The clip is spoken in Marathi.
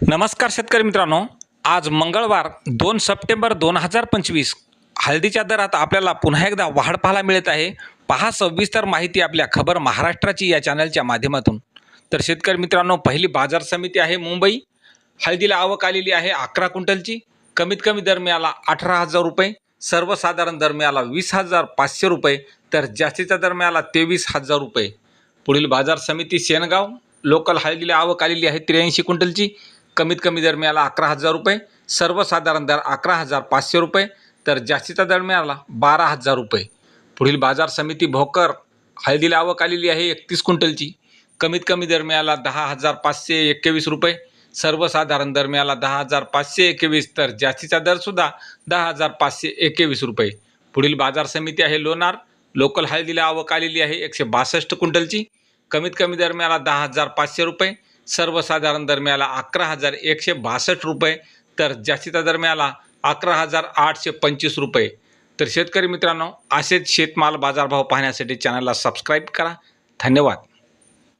नमस्कार शेतकरी मित्रांनो. आज मंगळवार दोन सप्टेंबर दोन हजार पंचवीस. हळदीच्या दरात आपल्याला पुन्हा एकदा वाढ पाहायला मिळत आहे. पहा सविस्तर माहिती आपल्या खबर महाराष्ट्राची या चॅनलच्या माध्यमातून. तर शेतकरी मित्रांनो पहिली बाजार समिती आहे मुंबई. हळदीला आवक आलेली आहे अकरा क्विंटलची. कमीत कमी दर मिळाला अठरा हजार रुपये. सर्वसाधारण दर मिळाला वीस हजार पाचशे रुपये. तर जास्तीचा दर मिळाला तेवीस हजार रुपये. पुढील बाजार समिती शेनगाव लोकल हळदीला आवक आलेली आहे त्र्याऐंशी क्विंटलची. कमीत कमी दर मिळाला अकरा हजार रुपये सर्वसाधारण दर अकरा हजार पाचशे रुपये तर जास्तीचा दर मिळाला बारा हजार रुपये. पुढील बाजार समिती भोकर हळदीला आवक आलेली आहे एकतीस क्विंटलची. कमीत कमी दर मिळाला दहा हजार पाचशे एक्केवीस रुपये सर्वसाधारण दर मिळाला दहा हजार पाचशे एकवीस तर जास्तीचा दरसुद्धा दहा हजार पाचशे एकवीस रुपये. पुढील बाजार समिती आहे लोणार लोकल हळदीला आवक आलेली आहे एकशे बासष्ट क्विंटलची. कमीत कमी दर मिळाला दहा हजार पाचशे रुपये सर्वसाधारण दरम्याला अकरा हजार एकशे बासष्ट रुपये तर जास्तीचा दरम्याला अकरा हजार आठशे पंचवीस रुपये. तर शेतकरी मित्रांनो असेच शेतमाल बाजारभाव पाहण्यासाठी चॅनलला सबस्क्राईब करा. धन्यवाद.